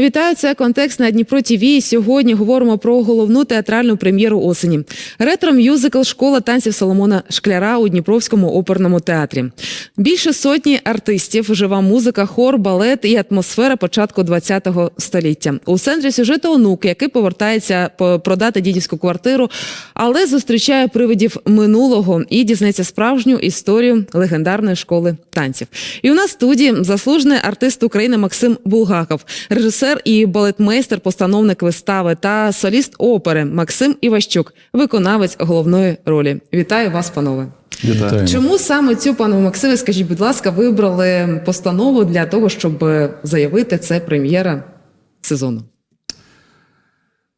Вітаю, це контекст на Дніпро ТІВІ. Сьогодні говоримо про головну театральну прем'єру осені. Ретро-мюзикл Школа танців Соломона Шкляра у Дніпровському оперному театрі. Більше сотні артистів, жива музика, хор, балет і атмосфера початку ХХ століття. У центрі сюжету онук, який повертається по- продати дідівську квартиру, але зустрічає привидів минулого і дізнається справжню історію легендарної школи танців. І у нас в студії заслужений артист України Максим Булгаков, режисер і балетмейстер, постановник вистави та соліст опери Максим Іващук, виконавець головної ролі. Вітаю вас, панове. Вітаємо. Чому саме цю пану Максиме, скажіть, будь ласка, вибрали постанову для того, щоб заявити це прем'єра сезону?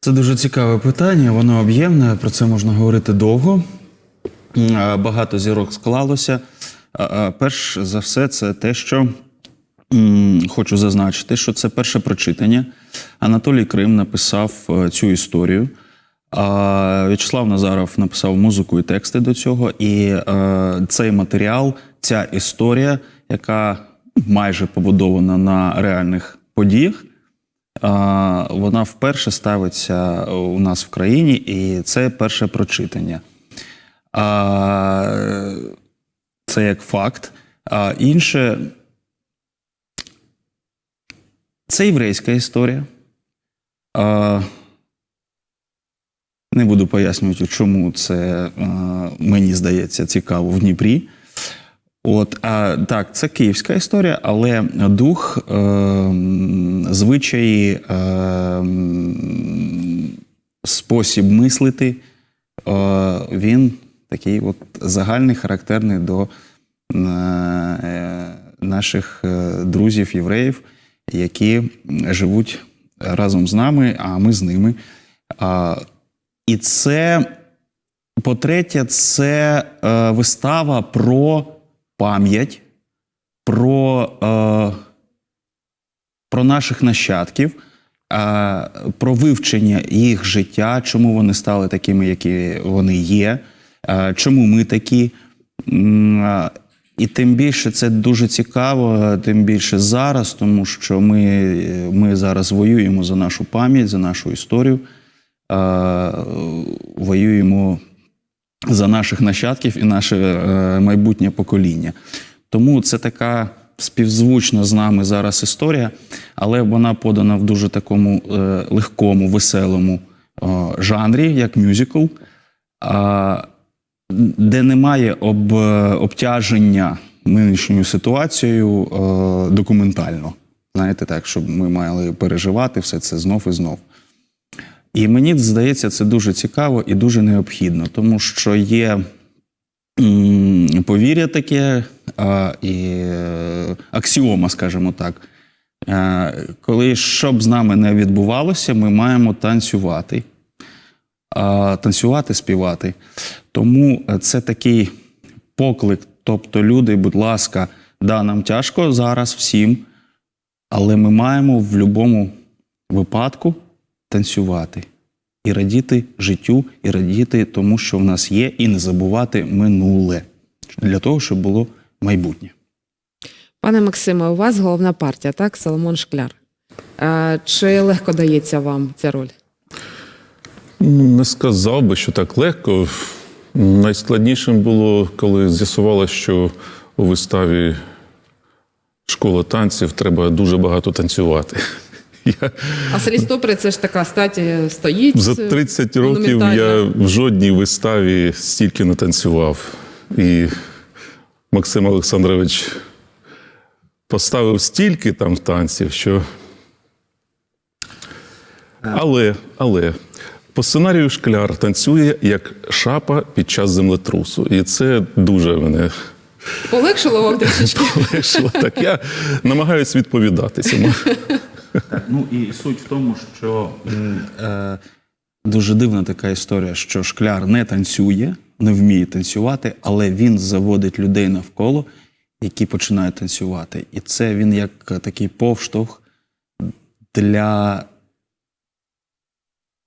Це дуже цікаве питання, воно об'ємне, про це можна говорити довго. Багато зірок склалося. Перш за все, це те, що хочу зазначити, що це перше прочитання. Анатолій Крим написав е, цю історію. А В'ячеслав Назаров написав музику і тексти до цього. І е, цей матеріал, ця історія, яка майже побудована на реальних подіях, вона вперше ставиться у нас в країні, і це перше прочитання. Це як факт. А інше це єврейська історія. А, не буду пояснювати, чому це а, мені здається цікаво в Дніпрі. От, а, так, це київська історія, але дух, е, звичаї, е, спосіб мислити, е, він такий от загальний, характерний до е, наших е, друзів євреїв, які живуть разом з нами, а ми з ними. І це, по-третє, це е, вистава про пам'ять, про, е, про наших нащадків, е, про вивчення їх життя, чому вони стали такими, які вони є, чому ми такі. І тим більше це дуже цікаво, тим більше зараз, тому що ми, ми зараз воюємо за нашу пам'ять, за нашу історію, е, воюємо за наших нащадків і наше е, майбутнє покоління. Тому це така співзвучна з нами зараз історія, але вона подана в дуже такому е, легкому, веселому е, жанрі, як мюзикл, а, де немає об, е, обтяження нинішньою ситуацією е, документально. Знаєте, так, щоб ми мали переживати все це знов і знов. І мені здається, це дуже цікаво і дуже необхідно, тому що є повір'я таке а, і е, аксіома, скажімо так. Е, Коли що б з нами не відбувалося, ми маємо танцювати. А, Танцювати, співати. Тому е, це такий поклик. Тобто, люди, будь ласка, да, нам тяжко зараз всім, але ми маємо в будь-якому випадку танцювати і радіти життю, і радіти тому, що в нас є, і не забувати минуле для того, щоб було майбутнє. Пане Максиме, у вас головна партія, так? Соломон Шкляр. Чи легко дається вам ця роль? Ну, Не сказав би, що так легко. Найскладнішим було, коли з'ясувалося, що у виставі школа танців треба дуже багато танцювати. Я А солістопери це ж така статі стоїть. за 30 років я в жодній виставі стільки не танцював. І Максим Олександрович поставив стільки там танців, що. Але, але по сценарію шкляр танцює як шапа під час землетрусу. І це дуже мене Полегшило вам трішечки? полегшило. Так я намагаюся відповідати цьому. Так, ну і суть в тому, що е, дуже дивна така історія, що шкляр не танцює, не вміє танцювати, але він заводить людей навколо, які починають танцювати. І це він як такий повштовх для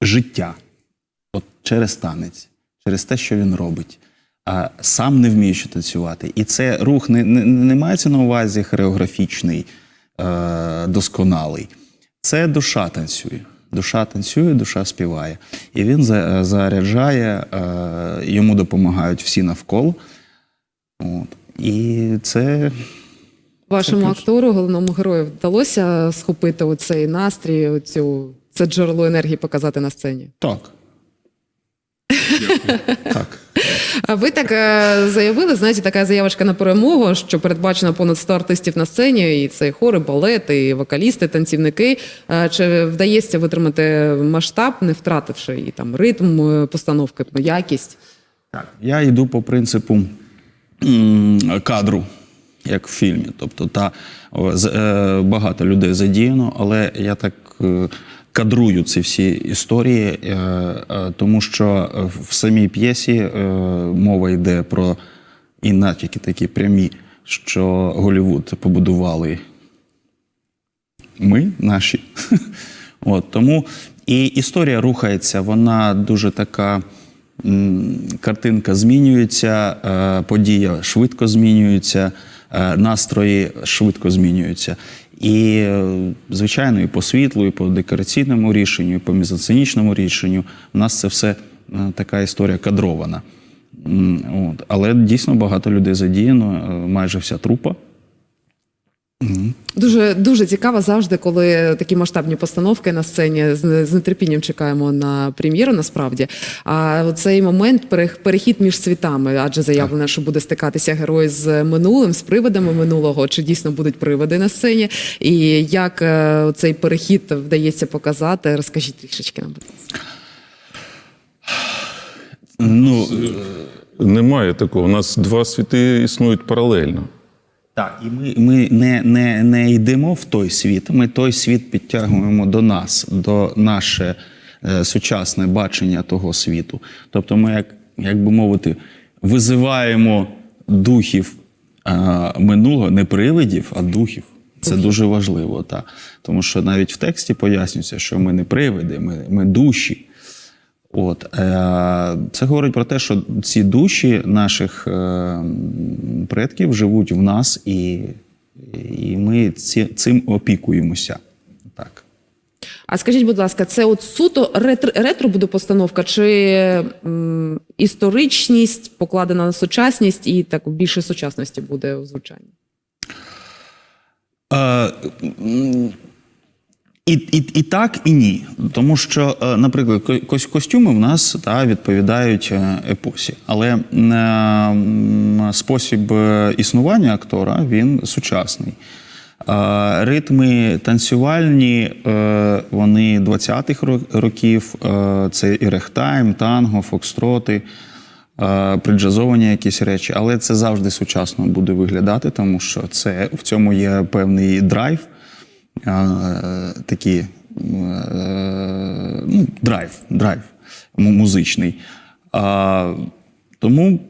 життя от через танець, через те, що він робить. А сам не вміючи танцювати. І це рух не, не, не мається на увазі хореографічний, е, досконалий. Це душа танцює. Душа танцює, душа співає. І він за- заряджає, е, йому допомагають всі навколо. От. І це Вашому плюс. актору, головному герою, вдалося схопити оцей настрій, оцю це джерело енергії показати на сцені. так. так. А ви так е, заявили, знаєте, така заявочка на перемогу, що передбачено понад 100 артистів на сцені, і це і хори, балет, і вокалісти, танцівники. Е, Чи вдається витримати масштаб, не втративши і там ритм е, постановки, якість? Так, я йду по принципу кадру, як в фільмі. Тобто, та, багато людей задіяно, але я так кадрую ці всі історії, е, е, тому що в самій п'єсі е, мова йде про і натяки такі прямі, що Голівуд побудували ми, наші. От, тому і історія рухається, вона дуже така. Картинка змінюється, подія швидко змінюється, настрої швидко змінюються. І, е, звичайно, і по світлу, і по декораційному рішенню, і по мізоценічному рішенню у нас це все е, така історія кадрована. От. Але дійсно багато людей задіяно, е, майже вся трупа. Дуже дуже цікаво завжди, коли такі масштабні постановки на сцені з, з нетерпінням чекаємо на прем'єру. Насправді, а цей момент перехід між світами, адже заявлено, що буде стикатися герой з минулим, з привидами минулого, чи дійсно будуть привиди на сцені, і як е, цей перехід вдається показати, розкажіть трішечки нам. Ну, Немає такого. У нас два світи існують паралельно. Так, і ми, ми не, не, не йдемо в той світ, ми той світ підтягуємо до нас, до наше е, сучасне бачення того світу. Тобто ми, як, як би мовити, визиваємо духів е, минулого, не привидів, а духів. Це дуже важливо, так. Тому що навіть в тексті пояснюється, що ми не привиди, ми, ми душі. От, е, це говорить про те, що ці душі наших е, предків живуть в нас, і, і ми ці, цим опікуємося. Так. А скажіть, будь ласка, це от суто ретро, ретро буде постановка, чи м, історичність покладена на сучасність і так більше сучасності буде у звучанні? І, і, і так, і ні. Тому що, е, наприклад, ко- костюми в нас та, відповідають е, епосі. Але спосіб е, існування актора він сучасний. Ритми танцювальні, вони 20-х ро- років, це і рехтайм, танго, фокстроти, приджазовані якісь речі, але це завжди сучасно буде виглядати, тому що це в цьому є певний драйв, е, такий е, ну, драйв, драйв музичний. Тому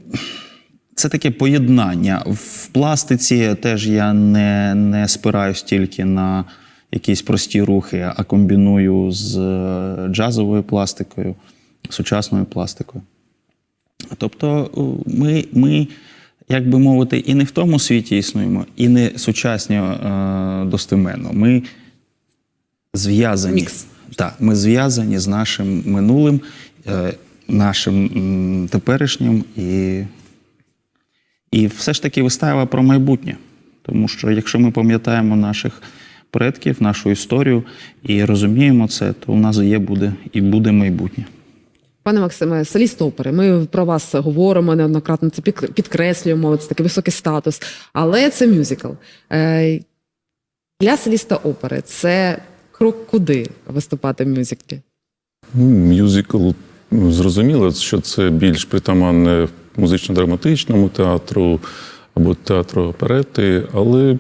це таке поєднання. В пластиці теж я не, не спираюсь тільки на якісь прості рухи, а комбіную з е, джазовою пластикою, сучасною пластикою. Тобто ми, ми, як би мовити, і не в тому світі існуємо, і не сучасні е, достеменно. Ми зв'язані. Так, ми зв'язані з нашим минулим, е, нашим м, теперішнім і, і все ж таки вистава про майбутнє. Тому що якщо ми пам'ятаємо наших предків, нашу історію і розуміємо це, то у нас є буде і буде майбутнє. Пане Максиме, соліст опери. Ми про вас говоримо неоднократно це підкреслюємо. Це такий високий статус. Але це мюзикл. Е, Для соліста опери це крок куди виступати в мюзиклі? Ну, Мюзикл ну, зрозуміло, що це більш притаманне музично-драматичному театру або театру оперети, але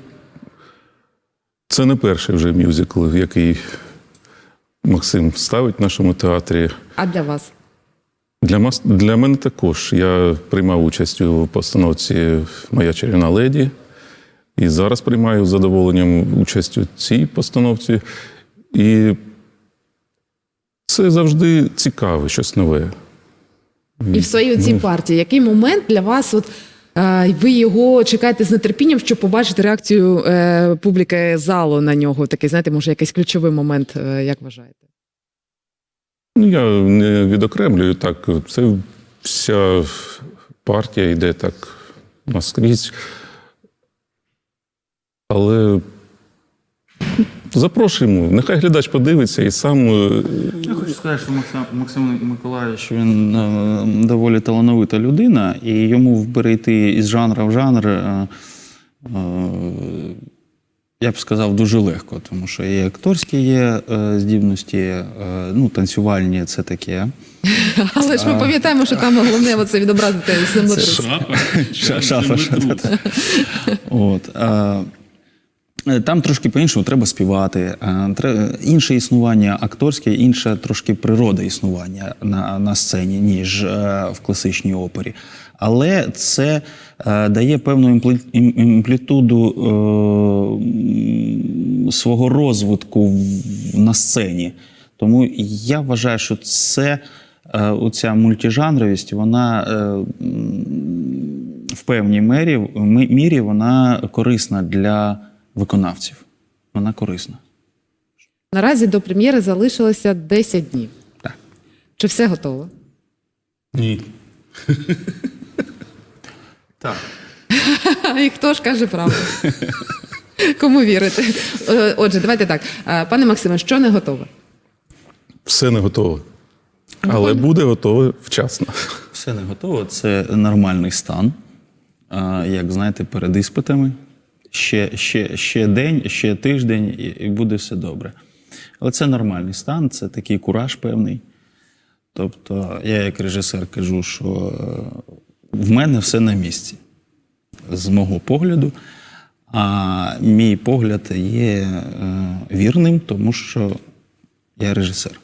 це не перший вже мюзикл, який Максим ставить в нашому театрі. А для вас? Для, мас... для мене також. Я приймав участь у постановці Моя чарівна леді. І зараз приймаю з задоволенням участь у цій постановці. І це завжди цікаве, щось нове. І в своїй цій партії, який момент для вас от Е, Ви його чекаєте з нетерпінням, щоб побачити реакцію е, публіки залу на нього. Такий, знаєте, може, якийсь ключовий момент, е, як вважаєте? Ну, я не відокремлюю так. Це вся партія йде так наскрізь. Але запрошуємо, нехай глядач подивиться і сам. е, Я хочу сказати, що Максим, Максим Миколаївич він е, доволі талановита людина, і йому перейти із жанру в жанр, е, я б сказав, дуже легко, тому що і акторські є е, здібності, е, ну, танцювальні це таке. Але ж ми пам'ятаємо, що там головне оце відобразити землетрус. Ша- Шафа. ша- От. е, Там трошки по-іншому треба співати. е, Інше існування акторське, інша трошки природа існування на, на сцені, ніж е, в класичній опері. Але це дає певну імплітуду е, свого розвитку на сцені. Тому я вважаю, що це е, оця мультижанровість, вона е, в певній ми- мірі вона корисна для виконавців. Вона корисна. Наразі до прем'єри залишилося 10 днів. Так. Чи все готово? Ні. Так. І хто ж каже правду? Кому вірити? Е, Отже, давайте так. Е, Пане Максиме, що не готове? Все не готове. Але буде готове вчасно. Все не готово. Це нормальний стан. Як знаєте, перед іспитами. Ще, ще, ще день, ще тиждень, і- буде все добре. Але це нормальний стан, це такий кураж певний. Тобто, я як режисер кажу, що е, в мене все на місці з мого погляду. А мій погляд є е, вірним, тому що я режисер.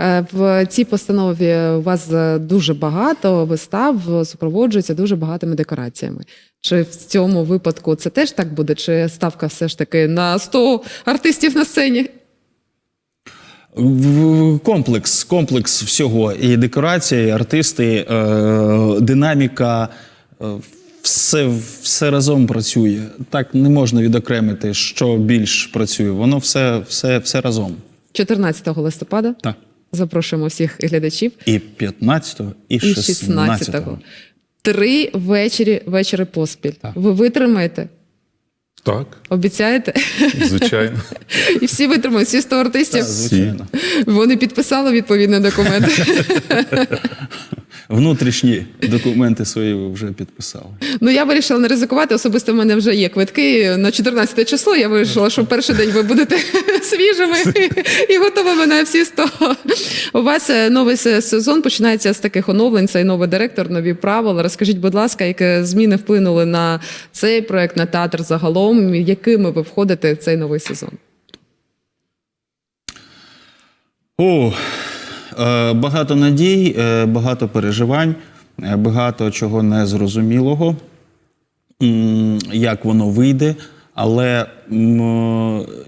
Е, В цій постанові у вас е, дуже багато вистав супроводжується дуже багатими декораціями. Чи в цьому випадку це теж так буде? Чи ставка все ж таки на 100 артистів на сцені? Комплекс, комплекс всього. І декорації, і артисти, е, динаміка, е, все, все разом працює. Так не можна відокремити, що більш працює. Воно все, все, все разом. 14 листопада Так. запрошуємо всіх глядачів. І 15-го, і І 16-го. 16-го. Три вечері, вечори поспіль. Так. Ви витримаєте? Так, Обіцяєте? звичайно. І всі витримають, всі 100 артистів. Так, звичайно. Вони підписали відповідний документ. Внутрішні документи свої ви вже підписали. Ну я вирішила не ризикувати. Особисто в мене вже є квитки на 14 число. Я вирішила, що в перший день ви будете свіжими і готовими на всі 100. У вас е, новий сезон починається з таких оновлень. Цей новий директор, нові правила. Розкажіть, будь ласка, які зміни вплинули на цей проект, на театр загалом? Якими ви входите в цей новий сезон? О, багато надій, е, багато переживань, е, багато чого незрозумілого, як воно вийде. Але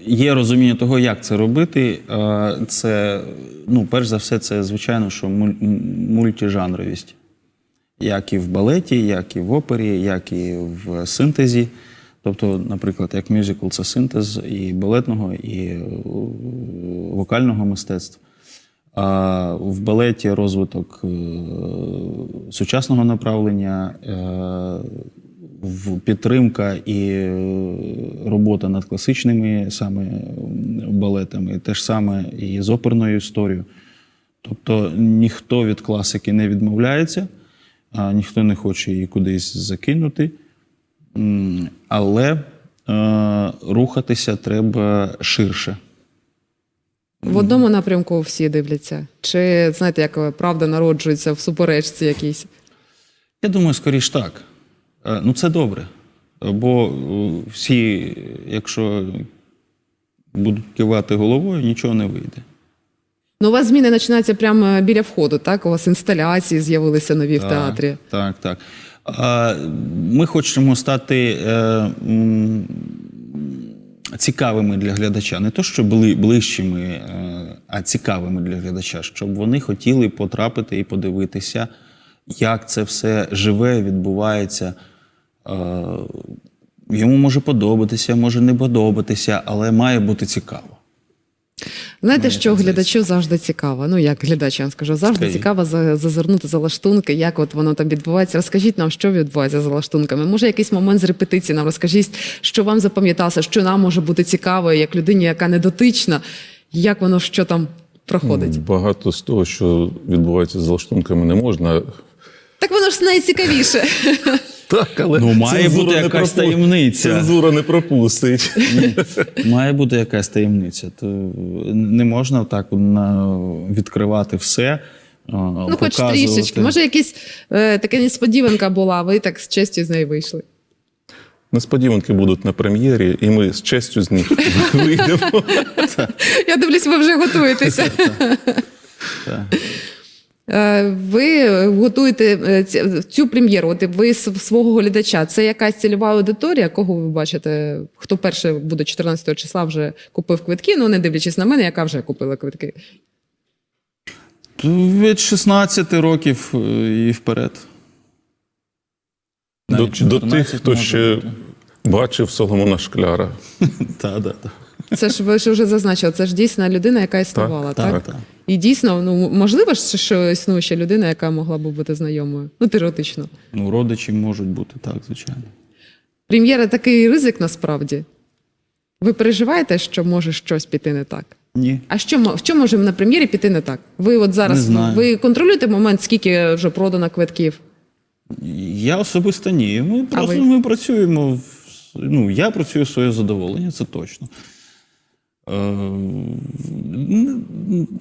є розуміння того, як це робити. Е, Це, ну, перш за все, це звичайно, що мультижанровість. Як і в балеті, як і в опері, як і в синтезі. Тобто, наприклад, як мюзикл це синтез і балетного, і е, вокального мистецтва. А в балеті розвиток е, сучасного направлення, е, підтримка і е, робота над класичними саме балетами, те ж саме і з оперною історією. Тобто ніхто від класики не відмовляється, ніхто не хоче її кудись закинути. Але рухатися треба ширше. В одному напрямку всі дивляться. Чи знаєте, як правда народжується в суперечці якійсь? Я думаю, скоріш так. Е, Ну, це добре. Бо е, всі, якщо будуть кивати головою, нічого не вийде. Ну, у вас зміни починаються прямо біля входу, так? У вас інсталяції з'явилися нові в театрі. Так, так. Ми хочемо стати е, цікавими для глядача. Не то, що були ближчими, е, а цікавими для глядача, щоб вони хотіли потрапити і подивитися як це все живе, відбувається. Е, Йому може подобатися, може не подобатися, але має бути цікаво. Знаєте, Мені що глядачу завжди цікаво. Ну як глядач, я вам скажу, завжди Скажіть. цікаво за- зазирнути за лаштунки, як от воно там відбувається. Розкажіть нам, що відбувається за лаштунками. Може, якийсь момент з репетиції нам розкажіть, що вам запам'ятався, що нам може бути цікаво, як людині, яка не дотична, як воно що там проходить. Багато з того, що відбувається з лаштунками, не можна. Так воно ж найцікавіше. Так, але Ну, має цензура бути не якась пропу- таємниця. Цензура не пропустить. Має бути якась таємниця. То не можна так на, відкривати все. Ну, хоч трішечки. Може, якась е, така несподіванка була, а ви так з честю з неї вийшли. Несподіванки будуть на прем'єрі, і ми з честю з них вийдемо. Я дивлюсь, ви вже готуєтеся. Е, Ви готуєте е, цю прем'єру. От ви свого глядача. Це якась цільова аудиторія, кого ви бачите? Хто перше буде 14 числа вже купив квитки? Ну не дивлячись на мене, яка вже купила квитки. Від 16 років е, і вперед. До, до тих, хто ще бути. бачив Соломона Шкляра. Та, да, та. Це ж ви ж вже зазначили. Це ж дійсна людина, яка існувала, так? Так, так. І дійсно, ну можливо ж, що існує ще людина, яка могла б бути знайомою. Ну, теоретично. Ну, родичі можуть бути, так, звичайно. Прем'єра такий ризик насправді. Ви переживаєте, що може щось піти не так? Ні. А що мо- що може на прем'єрі піти не так? Ви от зараз Не знаю. ви контролюєте момент, скільки вже продано квитків? Я особисто ні. Ми просто ви? ми працюємо. в- Ну, я працюю в своє задоволення, це точно. Е,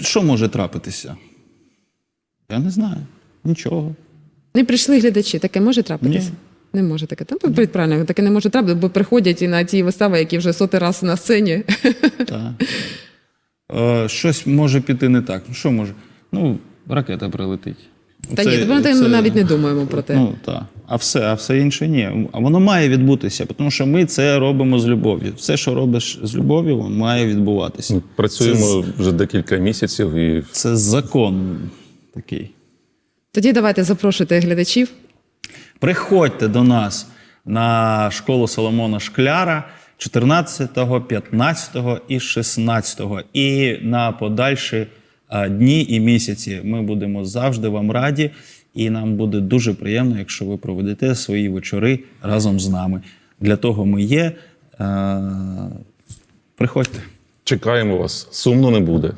що може трапитися? Я не знаю. Нічого. Не прийшли глядачі, таке може трапитися? Ні. Не може таке. Там ви правильно, таке не може трапитися, бо приходять і на ті вистави, які вже сотий раз на сцені. Так. Е, щось може піти не так. Що може? Ну, ракета прилетить. Та Це- ні, ми навіть не думаємо про те. Ну, так. А все, а все інше ні. А воно має відбутися, тому що ми це робимо з любов'ю. Все, що робиш з любов'ю, має відбуватися. Ми Працюємо вже декілька місяців і Це закон такий. Тоді давайте запрошуйте глядачів. Приходьте до нас на школу Соломона Шкляра 14, 15 і 16. І на подальші дні і місяці ми будемо завжди вам раді. І нам буде дуже приємно, якщо ви проведете свої вечори разом з нами. Для того ми є. Е, Приходьте. чекаємо вас. Сумно не буде.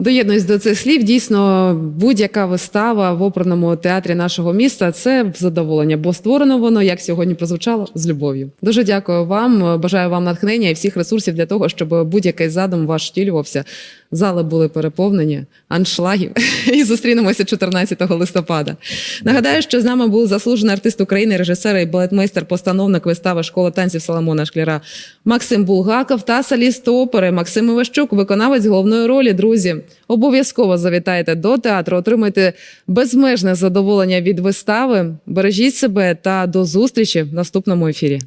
Доєднуюсь до цих слів. Дійсно, будь-яка вистава в оперному театрі нашого міста це задоволення, бо створено воно, як сьогодні прозвучало, з любов'ю. Дуже дякую вам. Бажаю вам натхнення і всіх ресурсів для того, щоб будь-який задум ваш втілювався. Зали були переповнені, аншлагів. І зустрінемося 14 листопада. Нагадаю, що з нами був заслужений артист України, режисер і балетмейстер, постановник вистави школа танців Соломона Шкляра Максим Булгаков та соліст опери Максим Іващук, виконавець головної ролі. Друзі, обов'язково завітайте до театру, отримайте безмежне задоволення від вистави. Бережіть себе та до зустрічі в наступному ефірі.